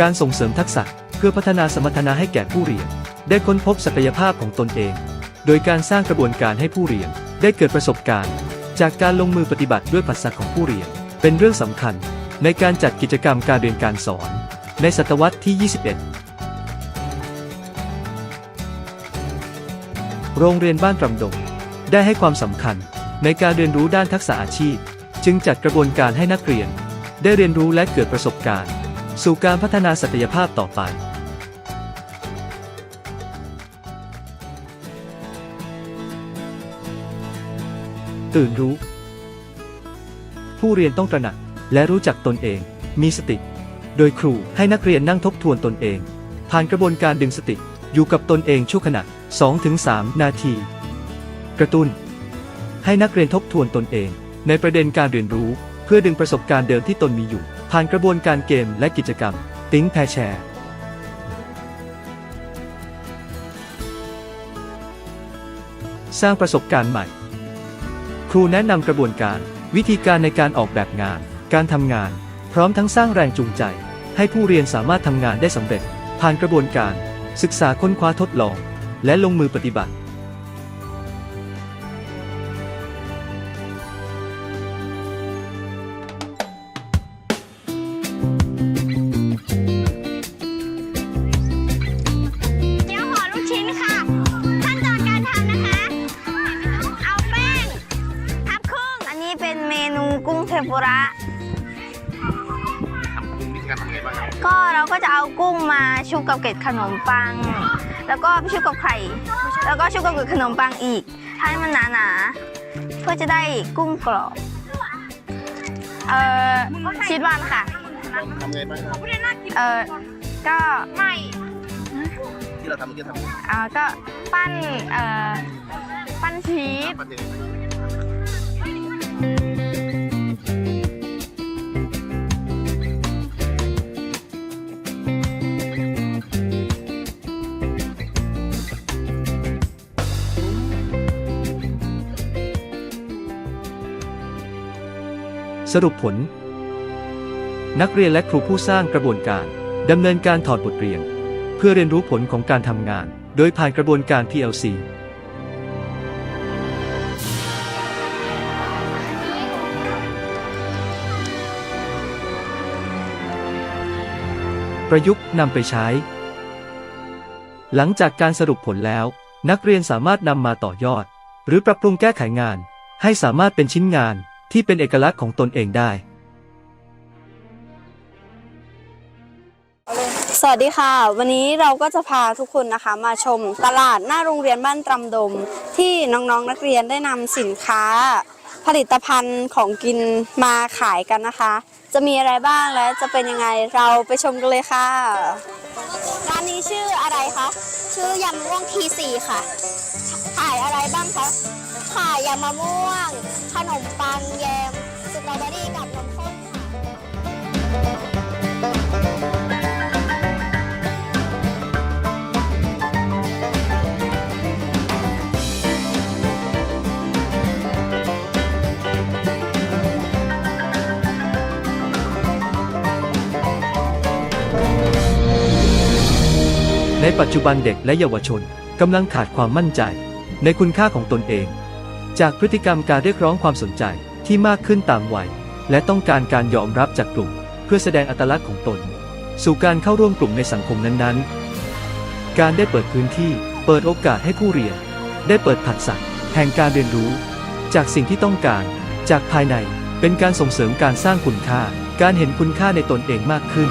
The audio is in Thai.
การส่งเสริมทักษะเพื่อพัฒนาสมรรถนะให้แก่ผู้เรียน ได้ค้นพบศักยภาพของตนเอง โดยการสร้างกระบวนการให้ผู้เรียน ได้เกิดประสบการณ์ จากการลงมือปฏิบัติด้วยภาษาของผู้เรียน เป็นเรื่องสำคัญ ในการจัดกิจกรรมการเรียนการสอน ในศตวรรษที่ 21 โรงเรียนบ้านตรำดงได้ให้ความสำคัญในการเรียนรู้ด้านทักษะอาชีพ จึงจัดกระบวนการให้นักเรียน ได้เรียนรู้และเกิดประสบการณ์ สู่การพัฒนาศักยภาพต่อไปตื่นรู้ ผู้เรียนต้องตระหนักและรู้จักตนเอง มีสติ โดยครูให้นักเรียนนั่งทบทวนตนเอง ผ่านกระบวนการดึงสติ อยู่กับตนเองชั่วขณะ 2-3 นาที กระตุ้น ให้นักเรียนทบทวนตนเอง ในประเด็นการเรียนรู้ เพื่อดึงประสบการณ์เดิมที่ตนมีอยู่ ผ่านกระบวนการเกมและกิจกรรม ติ้งแพแชร์สร้างประสบการณ์ใหม่ ครูแนะนำกระบวนการ วิธีการในการออกแบบงาน การทำงาน พร้อมทั้งสร้างแรงจูงใจ ให้ผู้เรียนสามารถทำงานได้สำเร็จ ผ่านกระบวนการ ศึกษาค้นคว้าทดลอง และลงมือปฏิบัติ กุ้งเทมปุระทำกุ้งนี่การทำไงบ้างครับก็เราก็จะเอากุ้งมาชุบกับเกล็ดขนมปัง แล้วก็ชุบกับไข่ แล้วก็ชุบกับเกล็ดขนมปังอีก ให้มันหนาๆ เพื่อจะได้กุ้งกรอบ เอ่อชีสวันค่ะ ทำไงบ้างครับเอ่อก็ไม่ที่เราทำเมื่อกี้ทำยังไงเอ่อก็ปั้น เอ่อ ปั้นชีสปั้นยัง สรุปผล นักเรียนและครูผู้สร้างกระบวนการดำเนินการถอดบทเรียน เพื่อเรียนรู้ผลของการทำงาน โดยผ่านกระบวนการ PLC ประยุกต์นำไปใช้ หลังจากการสรุปผลแล้ว นักเรียนสามารถนำมาต่อยอด หรือปรับปรุงแก้ไขงาน ให้สามารถเป็นชิ้นงาน ที่เป็นเอกลักษณ์ของตนเองได้ สวัสดีค่ะ วันนี้เราก็จะพาทุกคนนะคะมาชมตลาดหน้าโรงเรียนบ้านตรำดม ที่น้องๆนนักเรียนได้นำสินค้า ผลิตภัณฑ์ของกินมาขายกันนะคะ จะมีอะไรบ้างและจะเป็นยังไงเราไปชมกันเลยค่ะ ร้านนี้ชื่ออะไรคะ ชื่อยำมะม่วงทีสี่ค่ะ ขายอะไรบ้างคะ ขายยำมะม่วง ขนมปังแยมสตรอเบอรี่กับนมข้นค่ะ ในปัจจุบันเด็กและเยาวชนกำลังขาดความมั่นใจ ในคุณค่าของตนเอง จากพฤติกรรมการเรียกร้องความสนใจที่มากขึ้นตามวัย และต้องการการยอมรับจากกลุ่ม เพื่อแสดงอัตลักษณ์ของตน สู่การเข้าร่วมกลุ่มในสังคมนั้นๆ การได้เปิดพื้นที่ เปิดโอกาสให้ผู้เรียน ได้เปิดทักษะแห่งการเรียนรู้ จากสิ่งที่ต้องการ จากภายในเป็นการส่งเสริมการสร้างคุณค่า การเห็นคุณค่าในตนเองมากขึ้น